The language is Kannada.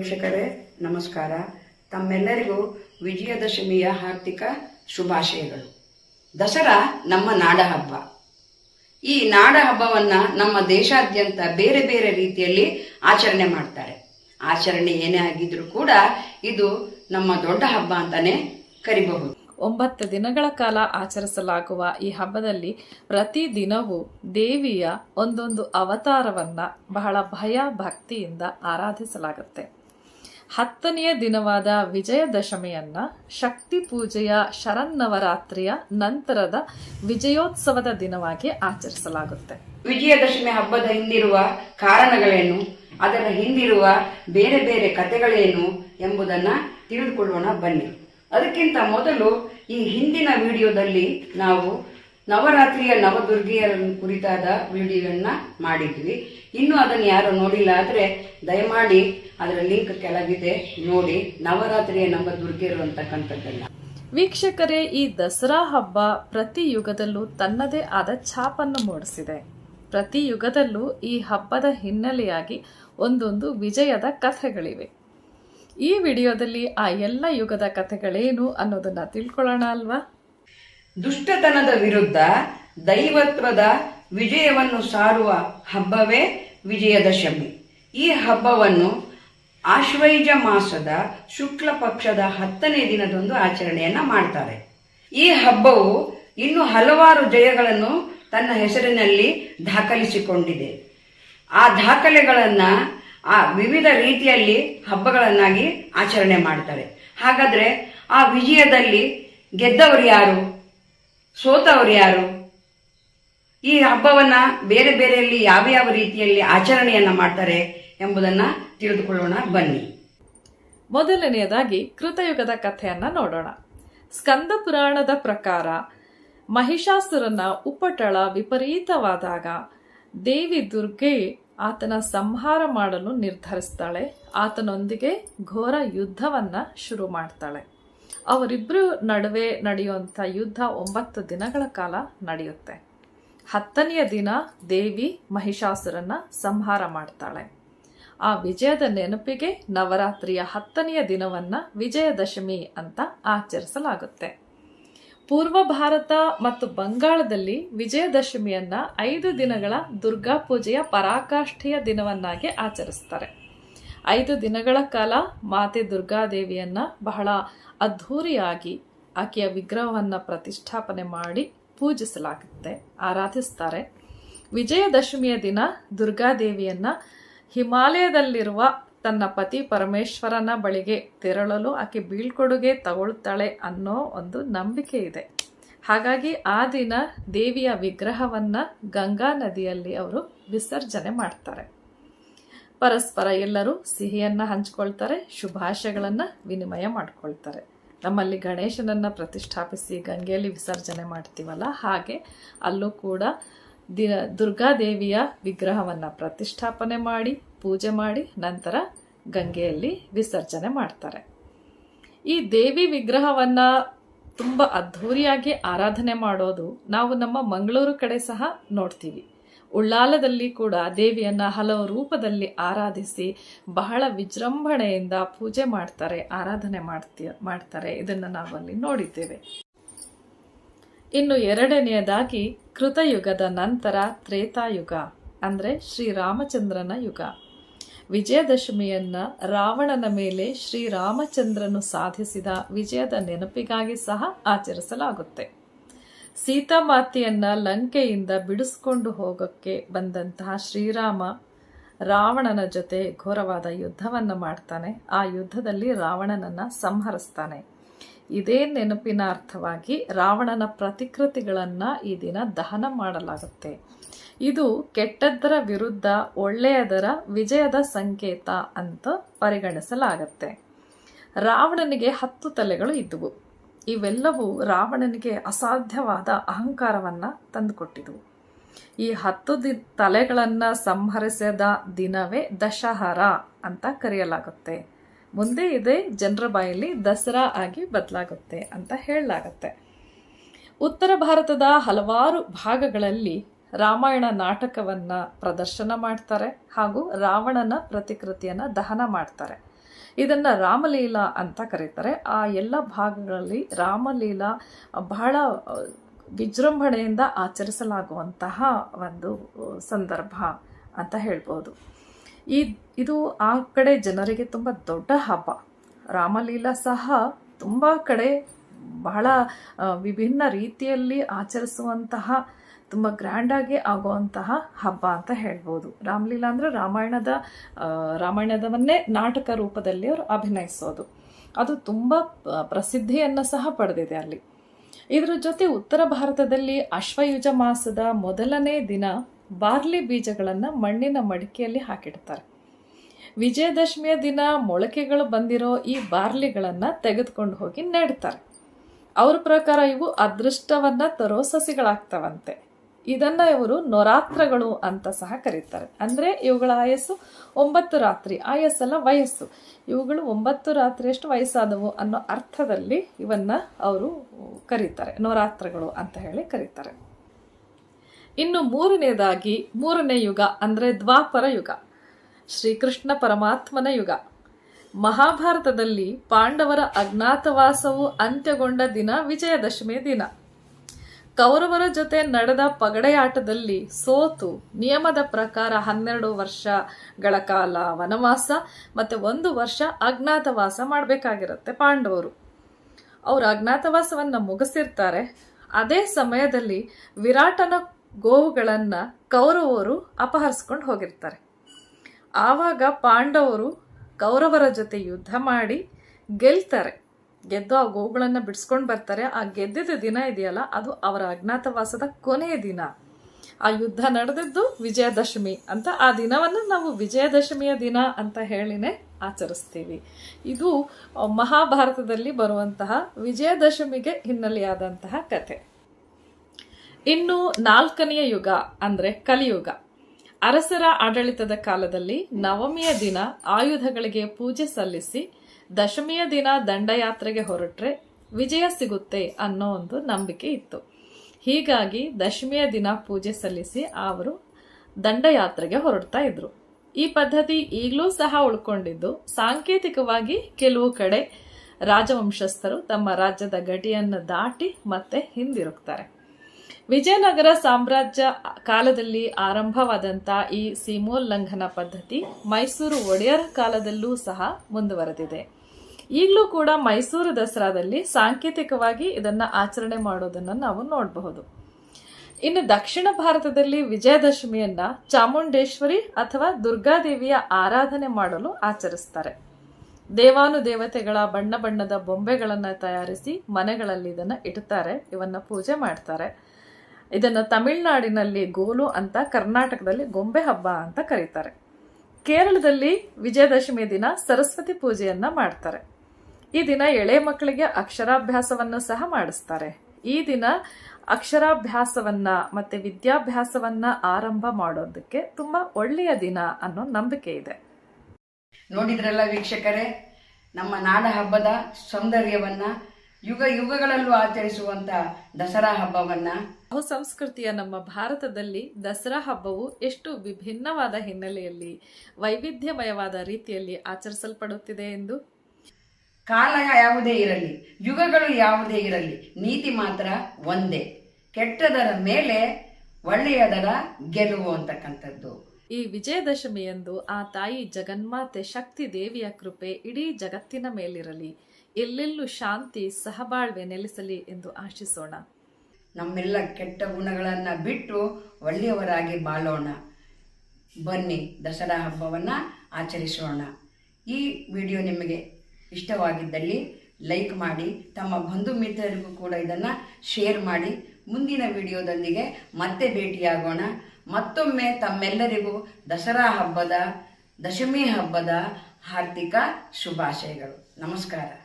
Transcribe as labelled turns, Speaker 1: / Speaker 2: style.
Speaker 1: ವೀಕ್ಷಕರೇ ನಮಸ್ಕಾರ. ತಮ್ಮೆಲ್ಲರಿಗೂ ವಿಜಯದಶಮಿಯ ಹಾರ್ದಿಕ ಶುಭಾಶಯಗಳು. ದಸರಾ ನಮ್ಮ ನಾಡ ಹಬ್ಬ ಈ ನಾಡ ಹಬ್ಬವನ್ನ ನಮ್ಮ ದೇಶಾದ್ಯಂತ ಬೇರೆ ಬೇರೆ ರೀತಿಯಲ್ಲಿ ಆಚರಣೆ ಮಾಡ್ತಾರೆ. ಆಚರಣೆ ಏನೇ ಆಗಿದ್ರೂ ಕೂಡ ಇದು ನಮ್ಮ ದೊಡ್ಡ ಹಬ್ಬ ಅಂತಾನೆ ಕರಿಬಹುದು.
Speaker 2: ಒಂಬತ್ತು ದಿನಗಳ ಕಾಲ ಆಚರಿಸಲಾಗುವ ಈ ಹಬ್ಬದಲ್ಲಿ ಪ್ರತಿ ದಿನವೂ ದೇವಿಯ ಒಂದೊಂದು ಅವತಾರವನ್ನ ಬಹಳ ಭಯ ಭಕ್ತಿಯಿಂದ ಆರಾಧಿಸಲಾಗುತ್ತೆ. ಹತ್ತನೆಯ ದಿನವಾದ ವಿಜಯದಶಮಿಯನ್ನ ಶಕ್ತಿ ಪೂಜೆಯ ಶರನ್ನವರಾತ್ರಿಯ ನಂತರದ ವಿಜಯೋತ್ಸವದ ದಿನವಾಗಿ ಆಚರಿಸಲಾಗುತ್ತೆ.
Speaker 1: ವಿಜಯದಶಮಿ ಹಬ್ಬದ ಹಿಂದಿರುವ ಕಾರಣಗಳೇನು? ಅದರ ಹಿಂದಿರುವ ಬೇರೆ ಬೇರೆ ಕಥೆಗಳೇನು ಎಂಬುದನ್ನ ತಿಳಿದುಕೊಳ್ಳೋಣ ಬನ್ನಿ. ಅದಕ್ಕಿಂತ ಮೊದಲು ಈ ಹಿಂದಿನ ವಿಡಿಯೋದಲ್ಲಿ ನಾವು ನವರಾತ್ರಿಯ ನವದುರ್ಗಿಯರ ಕುರಿತಾದ ವಿಡಿಯೋನ್ನ ಮಾಡಿದ್ವಿ. ಇನ್ನು ಅದನ್ನು ಯಾರು ನೋಡಿಲ್ಲ ಆದ್ರೆ ದಯಮಾಡಿ ಅದರ ಲಿಂಕ್ ಕೆಳಗಿದೆ. ನೋಡಿ, ನವರಾತ್ರಿಯ ನವದುರ್ಗಿಯರು ಅಂತಕ್ಕಂಥದ್ದನ್ನ.
Speaker 2: ವೀಕ್ಷಕರೇ, ಈ ದಸರಾ ಹಬ್ಬ ಪ್ರತಿ ಯುಗದಲ್ಲೂ ತನ್ನದೇ ಆದ ಛಾಪನ್ನು ಮೂಡಿಸಿದೆ. ಪ್ರತಿ ಯುಗದಲ್ಲೂ ಈ ಹಬ್ಬದ ಹಿನ್ನೆಲೆಯಾಗಿ ಒಂದೊಂದು ವಿಜಯದ ಕಥೆಗಳಿವೆ. ಈ ವಿಡಿಯೋದಲ್ಲಿ ಆ ಎಲ್ಲ ಯುಗದ ಕಥೆಗಳೇನು ಅನ್ನೋದನ್ನ ತಿಳ್ಕೊಳ್ಳೋಣ ಅಲ್ವಾ?
Speaker 1: ದುಷ್ಟತನದ ವಿರುದ್ಧ ದೈವತ್ವದ ವಿಜಯವನ್ನು ಸಾರುವ ಹಬ್ಬವೇ ವಿಜಯದಶಮಿ ಈ ಹಬ್ಬವನ್ನು ಆಶ್ವೈಜ ಮಾಸದ ಶುಕ್ಲ ಪಕ್ಷದ ಹತ್ತನೇ ದಿನದಂದು ಆಚರಣೆಯನ್ನ ಮಾಡ್ತಾರೆ. ಈ ಹಬ್ಬವು ಇನ್ನು ಹಲವಾರು ಜಯಗಳನ್ನು ತನ್ನ ಹೆಸರಿನಲ್ಲಿ ದಾಖಲಿಸಿಕೊಂಡಿದೆ. ಆ ದಾಖಲೆಗಳನ್ನ ಆ ವಿವಿಧ ರೀತಿಯಲ್ಲಿ ಹಬ್ಬಗಳನ್ನಾಗಿ ಆಚರಣೆ ಮಾಡ್ತಾರೆ. ಹಾಗಾದ್ರೆ ಆ ವಿಜಯದಲ್ಲಿ ಗೆದ್ದವರು ಯಾರು? ಸೋತವರು ಯಾರು? ಈ ಹಬ್ಬವನ್ನ ಬೇರೆ ಬೇರೆಯಲ್ಲಿ ಯಾವ ಯಾವ ರೀತಿಯಲ್ಲಿ ಆಚರಣೆಯನ್ನ ಮಾಡ್ತಾರೆ ಎಂಬುದನ್ನ ತಿಳಿದುಕೊಳ್ಳೋಣ, ಬನ್ನಿ.
Speaker 2: ಮೊದಲನೆಯದಾಗಿ ಕೃತಯುಗದ ಕಥೆಯನ್ನ ನೋಡೋಣ. ಸ್ಕಂದ ಪುರಾಣದ ಪ್ರಕಾರ, ಮಹಿಷಾಸುರನ ಉಪಟಳ ವಿಪರೀತವಾದಾಗ ದೇವಿ ದುರ್ಗೆ ಆತನ ಸಂಹಾರ ಮಾಡಲು ನಿರ್ಧರಿಸ್ತಾಳೆ. ಆತನೊಂದಿಗೆ ಘೋರ ಯುದ್ಧವನ್ನ ಶುರು ಮಾಡ್ತಾಳೆ. ಅವರಿಬ್ಬರು ನಡುವೆ ನಡೆಯುವಂಥ ಯುದ್ಧ ಒಂಬತ್ತು ದಿನಗಳ ಕಾಲ ನಡೆಯುತ್ತೆ. ಹತ್ತನೆಯ ದಿನ ದೇವಿ ಮಹಿಷಾಸುರನ್ನ ಸಂಹಾರ ಮಾಡ್ತಾಳೆ. ಆ ವಿಜಯದ ನೆನಪಿಗೆ ನವರಾತ್ರಿಯ ಹತ್ತನೆಯ ದಿನವನ್ನ ವಿಜಯದಶಮಿ ಅಂತ ಆಚರಿಸಲಾಗುತ್ತೆ. ಪೂರ್ವ ಭಾರತ ಮತ್ತು ಬಂಗಾಳದಲ್ಲಿ ವಿಜಯದಶಮಿಯನ್ನ ಐದು ದಿನಗಳ ದುರ್ಗಾ ಪೂಜೆಯ ಪರಾಕಾಷ್ಠೆಯ ದಿನವನ್ನಾಗಿ ಆಚರಿಸ್ತಾರೆ. ಐದು ದಿನಗಳ ಕಾಲ ಮಾತೆ ದುರ್ಗಾದೇವಿಯನ್ನು ಬಹಳ ಅದ್ಧೂರಿಯಾಗಿ ಆಕೆಯ ವಿಗ್ರಹವನ್ನು ಪ್ರತಿಷ್ಠಾಪನೆ ಮಾಡಿ ಪೂಜಿಸಲಾಗುತ್ತೆ, ಆರಾಧಿಸ್ತಾರೆ. ವಿಜಯದಶಮಿಯ ದಿನ ದುರ್ಗಾದೇವಿಯನ್ನು ಹಿಮಾಲಯದಲ್ಲಿರುವ ತನ್ನ ಪತಿ ಪರಮೇಶ್ವರನ ಬಳಿಗೆ ತೆರಳಲು ಆಕೆ ಬೀಳ್ಕೊಡುಗೆ ತಗೊಳ್ತಾಳೆ ಅನ್ನೋ ಒಂದು ನಂಬಿಕೆ ಇದೆ. ಹಾಗಾಗಿ ಆ ದಿನ ದೇವಿಯ ವಿಗ್ರಹವನ್ನು ಗಂಗಾ ನದಿಯಲ್ಲಿ ಅವರು ವಿಸರ್ಜನೆ ಮಾಡ್ತಾರೆ. ಪರಸ್ಪರ ಎಲ್ಲರೂ ಸಿಹಿಯನ್ನು ಹಂಚಿಕೊಳ್ತಾರೆ, ಶುಭಾಶಯಗಳನ್ನು ವಿನಿಮಯ ಮಾಡ್ಕೊಳ್ತಾರೆ. ನಮ್ಮಲ್ಲಿ ಗಣೇಶನನ್ನ ಪ್ರತಿಷ್ಠಾಪಿಸಿ ಗಂಗೆಯಲ್ಲಿ ವಿಸರ್ಜನೆ ಮಾಡ್ತೀವಲ್ಲ, ಹಾಗೆ ಅಲ್ಲೂ ಕೂಡ ದಿ ದುರ್ಗಾದೇವಿಯ ವಿಗ್ರಹವನ್ನು ಪ್ರತಿಷ್ಠಾಪನೆ ಮಾಡಿ, ಪೂಜೆ ಮಾಡಿ, ನಂತರ ಗಂಗೆಯಲ್ಲಿ ವಿಸರ್ಜನೆ ಮಾಡ್ತಾರೆ. ಈ ದೇವಿ ವಿಗ್ರಹವನ್ನು ತುಂಬ ಅದ್ಧೂರಿಯಾಗಿ ಆರಾಧನೆ ಮಾಡೋದು ನಾವು ನಮ್ಮ ಮಂಗಳೂರು ಕಡೆ ಸಹ ನೋಡ್ತೀವಿ. ಉಳ್ಳಾಲದಲ್ಲಿ ಕೂಡ ದೇವಿಯನ್ನ ಹಲವು ರೂಪದಲ್ಲಿ ಆರಾಧಿಸಿ ಬಹಳ ವಿಜೃಂಭಣೆಯಿಂದ ಪೂಜೆ ಮಾಡ್ತಾರೆ, ಆರಾಧನೆ ಮಾಡ್ತಿ, ಮಾಡ್ತಾರೆ. ಇದನ್ನು ನಾವಲ್ಲಿ ನೋಡಿದ್ದೇವೆ. ಇನ್ನು ಎರಡನೆಯದಾಗಿ ಕೃತಯುಗದ ನಂತರ ತ್ರೇತಾಯುಗ, ಅಂದರೆ ಶ್ರೀರಾಮಚಂದ್ರನ ಯುಗ. ವಿಜಯದಶಮಿಯನ್ನು ರಾವಣನ ಮೇಲೆ ಶ್ರೀರಾಮಚಂದ್ರನು ಸಾಧಿಸಿದ ವಿಜಯದ ನೆನಪಿಗಾಗಿ ಸಹ ಆಚರಿಸಲಾಗುತ್ತೆ. ಸೀತಾಮಾತೆಯನ್ನ ಲಂಕೆಯಿಂದ ಬಿಡಿಸ್ಕೊಂಡು ಹೋಗೋಕ್ಕೆ ಬಂದಂತಹ ಶ್ರೀರಾಮ ರಾವಣನ ಜೊತೆ ಘೋರವಾದ ಯುದ್ಧವನ್ನು ಮಾಡ್ತಾನೆ. ಆ ಯುದ್ಧದಲ್ಲಿ ರಾವಣನನ್ನ ಸಂಹರಿಸ್ತಾನೆ. ಇದೇ ನೆನಪಿನ ಅರ್ಥವಾಗಿ ರಾವಣನ ಪ್ರತಿಕೃತಿಗಳನ್ನು ಈ ದಿನ ದಹನ ಮಾಡಲಾಗುತ್ತೆ. ಇದು ಕೆಟ್ಟದ್ದರ ವಿರುದ್ಧ ಒಳ್ಳೆಯದರ ವಿಜಯದ ಸಂಕೇತ ಅಂತ ಪರಿಗಣಿಸಲಾಗತ್ತೆ. ರಾವಣನಿಗೆ ಹತ್ತು ತಲೆಗಳು ಇದ್ದುವು. ಇವೆಲ್ಲವೂ ರಾವಣನಿಗೆ ಅಸಾಧ್ಯವಾದ ಅಹಂಕಾರವನ್ನ ತಂದುಕೊಟ್ಟಿದ್ವು. ಈ ಹತ್ತು ದಿ, ತಲೆಗಳನ್ನು ಸಂಹರಿಸಿದ ದಿನವೇ ದಶಹರ ಅಂತ ಕರೆಯಲಾಗುತ್ತೆ. ಮುಂದೆ ಇದೇ ಜನರ ಬಾಯಲ್ಲಿ ದಸರಾ ಆಗಿ ಬದಲಾಗುತ್ತೆ ಅಂತ ಹೇಳಲಾಗುತ್ತೆ. ಉತ್ತರ ಭಾರತದ ಹಲವಾರು ಭಾಗಗಳಲ್ಲಿ ರಾಮಾಯಣ ನಾಟಕವನ್ನ ಪ್ರದರ್ಶನ ಮಾಡ್ತಾರೆ ಹಾಗೂ ರಾವಣನ ಪ್ರತಿಕೃತಿಯನ್ನ ದಹನ ಮಾಡ್ತಾರೆ. ಇದನ್ನ ರಾಮಲೀಲಾ ಅಂತ ಕರೀತಾರೆ. ಆ ಎಲ್ಲ ಭಾಗಗಳಲ್ಲಿ ರಾಮಲೀಲಾ ಬಹಳ ವಿಜೃಂಭಣೆಯಿಂದ ಆಚರಿಸಲಾಗುವಂತಹ ಒಂದು ಸಂದರ್ಭ ಅಂತ ಹೇಳ್ಬೋದು. ಈ, ಇದು ಆ ಕಡೆ ಜನರಿಗೆ ತುಂಬ ದೊಡ್ಡ ಹಬ್ಬ. ರಾಮಲೀಲಾ ಸಹ ತುಂಬ ಕಡೆ ಬಹಳ ವಿಭಿನ್ನ ರೀತಿಯಲ್ಲಿ ಆಚರಿಸುವಂತಹ ತುಂಬ ಗ್ರ್ಯಾಂಡಾಗಿ ಆಗುವಂತಹ ಹಬ್ಬ ಅಂತ ಹೇಳ್ಬೋದು. ರಾಮಲೀಲಾ ಅಂದರೆ ರಾಮಾಯಣದ ರಾಮಾಯಣದವನ್ನೇ ನಾಟಕ ರೂಪದಲ್ಲಿ ಅವರು ಅಭಿನಯಿಸೋದು. ಅದು ತುಂಬ ಪ್ರಸಿದ್ಧಿಯನ್ನು ಸಹ ಪಡೆದಿದೆ ಅಲ್ಲಿ. ಇದರ ಜೊತೆ ಉತ್ತರ ಭಾರತದಲ್ಲಿ ಅಶ್ವಯುಜ ಮಾಸದ ಮೊದಲನೇ ದಿನ ಬಾರ್ಲಿ ಬೀಜಗಳನ್ನು ಮಣ್ಣಿನ ಮಡಿಕೆಯಲ್ಲಿ ಹಾಕಿಡ್ತಾರೆ. ವಿಜಯದಶಮಿಯ ದಿನ ಮೊಳಕೆಗಳು ಬಂದಿರೋ ಈ ಬಾರ್ಲಿಗಳನ್ನು ತೆಗೆದುಕೊಂಡು ಹೋಗಿ ನೆಡ್ತಾರೆ. ಅವ್ರ ಪ್ರಕಾರ ಇವು ಅದೃಷ್ಟವನ್ನು ತರೋ ಸಸಿಗಳಾಗ್ತವಂತೆ. ಇದನ್ನ ಇವರು ನೊರಾತ್ರಗಳು ಅಂತ ಸಹ ಕರೀತಾರೆ. ಅಂದ್ರೆ ಇವುಗಳ ಆಯಸ್ಸು ಒಂಬತ್ತು ರಾತ್ರಿ. ಆಯಸ್ಸಲ್ಲ ವಯಸ್ಸು. ಇವುಗಳು ಒಂಬತ್ತು ರಾತ್ರಿಯಷ್ಟು ವಯಸ್ಸಾದವು ಅನ್ನೋ ಅರ್ಥದಲ್ಲಿ ಇವನ್ನ ಅವರು ಕರೀತಾರೆ. ನೊರಾತ್ರಗಳು ಅಂತ ಹೇಳಿ ಕರೀತಾರೆ. ಇನ್ನು ಮೂರನೇದಾಗಿ ಮೂರನೇ ಯುಗ ಅಂದ್ರೆ ದ್ವಾಪರ ಯುಗ. ಶ್ರೀಕೃಷ್ಣ ಪರಮಾತ್ಮನ ಯುಗ. ಮಹಾಭಾರತದಲ್ಲಿ ಪಾಂಡವರ ಅಜ್ಞಾತವಾಸವು ಅಂತ್ಯಗೊಂಡ ದಿನ ವಿಜಯದಶಮಿ ದಿನ. ಕೌರವರ ಜೊತೆ ನಡೆದ ಪಗಡೆಯಾಟದಲ್ಲಿ ಸೋತು ನಿಯಮದ ಪ್ರಕಾರ ಹನ್ನೆರಡು ವರ್ಷಗಳ ಕಾಲ ವನವಾಸ ಮತ್ತೆ ಒಂದು ವರ್ಷ ಅಜ್ಞಾತವಾಸ ಮಾಡಬೇಕಾಗಿರುತ್ತೆ ಪಾಂಡವರು. ಅವರು ಅಜ್ಞಾತವಾಸವನ್ನು ಮುಗಿಸಿರ್ತಾರೆ. ಅದೇ ಸಮಯದಲ್ಲಿ ವಿರಾಟನ ಗೋವುಗಳನ್ನು ಕೌರವರು ಅಪಹರಿಸ್ಕೊಂಡು ಹೋಗಿರ್ತಾರೆ. ಆವಾಗ ಪಾಂಡವರು ಕೌರವರ ಜೊತೆ ಯುದ್ಧ ಮಾಡಿ ಗೆಲ್ತಾರೆ. ಗೆದ್ದು ಆ ಗೋವುಗಳನ್ನು ಬಿಡಿಸ್ಕೊಂಡು ಬರ್ತಾರೆ. ಆ ಗೆದ್ದಿದ ದಿನ ಇದೆಯಲ್ಲ, ಅದು ಅವರ ಅಜ್ಞಾತವಾಸದ ಕೊನೆಯ ದಿನ. ಆ ಯುದ್ಧ ನಡೆದಿದ್ದು ವಿಜಯದಶಮಿ ಅಂತ. ಆ ದಿನವನ್ನು ನಾವು ವಿಜಯದಶಮಿಯ ದಿನ ಅಂತ ಹೇಳಿನೇ ಆಚರಿಸ್ತೀವಿ. ಇದು ಮಹಾಭಾರತದಲ್ಲಿ ಬರುವಂತಹ ವಿಜಯದಶಮಿಗೆ ಹಿನ್ನೆಲೆಯಾದಂತಹ ಕಥೆ. ಇನ್ನು ನಾಲ್ಕನೆಯ ಯುಗ ಅಂದ್ರೆ ಕಲಿಯುಗ. ಅರಸರ ಆಡಳಿತದ ಕಾಲದಲ್ಲಿ ನವಮಿಯ ದಿನ ಆಯುಧಗಳಿಗೆ ಪೂಜೆ ಸಲ್ಲಿಸಿ ದಶಮಿಯ ದಿನ ದಂಡಯಾತ್ರೆಗೆ ಹೊರಟ್ರೆ ವಿಜಯ ಸಿಗುತ್ತೆ ಅನ್ನೋ ಒಂದು ನಂಬಿಕೆ ಇತ್ತು. ಹೀಗಾಗಿ ದಶಮಿಯ ದಿನ ಪೂಜೆ ಸಲ್ಲಿಸಿ ಅವರು ದಂಡಯಾತ್ರೆಗೆ ಹೊರಡ್ತಾ ಇದ್ರು. ಈ ಪದ್ಧತಿ ಈಗಲೂ ಸಹ ಉಳ್ಕೊಂಡಿದ್ದು, ಸಾಂಕೇತಿಕವಾಗಿ ಕೆಲವು ಕಡೆ ರಾಜವಂಶಸ್ಥರು ತಮ್ಮ ರಾಜ್ಯದ ಗಡಿಯನ್ನು ದಾಟಿ ಮತ್ತೆ ಹಿಂದಿರುಗ್ತಾರೆ. ವಿಜಯನಗರ ಸಾಮ್ರಾಜ್ಯ ಕಾಲದಲ್ಲಿ ಆರಂಭವಾದಂಥ ಈ ಸೀಮೋಲ್ಲಂಘನ ಪದ್ಧತಿ ಮೈಸೂರು ಒಡೆಯರ ಕಾಲದಲ್ಲೂ ಸಹ ಮುಂದುವರೆದಿದೆ. ಈಗಲೂ ಕೂಡ ಮೈಸೂರು ದಸರಾದಲ್ಲಿ ಸಾಂಕೇತಿಕವಾಗಿ ಇದನ್ನು ಆಚರಣೆ ಮಾಡೋದನ್ನು ನಾವು ನೋಡಬಹುದು. ಇನ್ನು ದಕ್ಷಿಣ ಭಾರತದಲ್ಲಿ ವಿಜಯದಶಮಿಯನ್ನ ಚಾಮುಂಡೇಶ್ವರಿ ಅಥವಾ ದುರ್ಗಾದೇವಿಯ ಆರಾಧನೆ ಮಾಡಲು ಆಚರಿಸ್ತಾರೆ. ದೇವಾನುದೇವತೆಗಳ ಬಣ್ಣ ಬಣ್ಣದ ಬೊಂಬೆಗಳನ್ನು ತಯಾರಿಸಿ ಮನೆಗಳಲ್ಲಿ ಇದನ್ನ ಇಡ್ತಾರೆ, ಇವನ್ನ ಪೂಜೆ ಮಾಡ್ತಾರೆ. ಇದನ್ನು ತಮಿಳುನಾಡಿನಲ್ಲಿ ಗೋಲು ಅಂತ ಕರ್ನಾಟಕದಲ್ಲಿ ಗೊಂಬೆ ಹಬ್ಬ ಅಂತ ಕರೀತಾರೆ. ಕೇರಳದಲ್ಲಿ ವಿಜಯದಶಮಿ ದಿನ ಸರಸ್ವತಿ ಪೂಜೆಯನ್ನ ಮಾಡ್ತಾರೆ. ಈ ದಿನ ಎಳೆ ಮಕ್ಕಳಿಗೆ ಅಕ್ಷರಾಭ್ಯಾಸವನ್ನು ಸಹ ಮಾಡಿಸ್ತಾರೆ. ಈ ದಿನ ಅಕ್ಷರಾಭ್ಯಾಸವನ್ನ ಮತ್ತೆ ವಿದ್ಯಾಭ್ಯಾಸವನ್ನ ಆರಂಭ ಮಾಡೋದಕ್ಕೆ ತುಂಬಾ ಒಳ್ಳೆಯ ದಿನ ಅನ್ನೋ ನಂಬಿಕೆ ಇದೆ.
Speaker 1: ನೋಡಿದ್ರಲ್ಲ ವೀಕ್ಷಕರೇ ನಮ್ಮ ನಾಡ ಹಬ್ಬದ ಸೌಂದರ್ಯವನ್ನ ಯುಗ ಯುಗಗಳಲ್ಲೂ ಆಚರಿಸುವಂತ ದಸರಾ ಹಬ್ಬವನ್ನ.
Speaker 2: ಬಹು ಸಂಸ್ಕೃತಿಯ ನಮ್ಮ ಭಾರತದಲ್ಲಿ ದಸರಾ ಹಬ್ಬವು ಎಷ್ಟು ವಿಭಿನ್ನವಾದ ಹಿನ್ನೆಲೆಯಲ್ಲಿ ವೈವಿಧ್ಯಮಯವಾದ ರೀತಿಯಲ್ಲಿ ಆಚರಿಸಲ್ಪಡುತ್ತಿದೆ ಎಂದು
Speaker 1: ಕಾಲ ಯಾವುದೇ ಇರಲಿ ಯುಗಗಳು ಯಾವುದೇ ಇರಲಿ ನೀತಿ ಮಾತ್ರ ಒಂದೇ. ಕೆಟ್ಟದರ ಮೇಲೆ ಒಳ್ಳೆಯದರ ಗೆಲುವು ಅಂತಕ್ಕಂಥದ್ದು.
Speaker 2: ಈ ವಿಜಯದಶಮಿಯಂದು ಆ ತಾಯಿ ಜಗನ್ಮಾತೆ ಶಕ್ತಿ ದೇವಿಯ ಕೃಪೆ ಇಡೀ ಜಗತ್ತಿನ ಮೇಲಿರಲಿ. ಎಲ್ಲೆಲ್ಲೂ ಶಾಂತಿ ಸಹಬಾಳ್ವೆ ನೆಲೆಸಲಿ ಎಂದು ಆಶಿಸೋಣ.
Speaker 1: ನಮ್ಮೆಲ್ಲ ಕೆಟ್ಟ ಗುಣಗಳನ್ನ ಬಿಟ್ಟು ಒಳ್ಳೆಯವರಾಗಿ ಬಾಳೋಣ. ಬನ್ನಿ ದಸರಾ ಹಬ್ಬವನ್ನ ಆಚರಿಸೋಣ. ಈ ವಿಡಿಯೋ ನಿಮಗೆ ಇಷ್ಟವಾಗಿದ್ದಲ್ಲಿ ಲೈಕ್ ಮಾಡಿ, ತಮ್ಮ ಬಂಧು ಮಿತ್ರರಿಗೂ ಕೂಡ ಇದನ್ನು ಶೇರ್ ಮಾಡಿ. ಮುಂದಿನ ವಿಡಿಯೋದೊಂದಿಗೆ ಮತ್ತೆ ಭೇಟಿಯಾಗೋಣ. ಮತ್ತೊಮ್ಮೆ ತಮ್ಮೆಲ್ಲರಿಗೂ ದಸರಾ ಹಬ್ಬದ, ದಶಮಿ ಹಬ್ಬದ ಹಾರ್ದಿಕ ಶುಭಾಶಯಗಳು. ನಮಸ್ಕಾರ.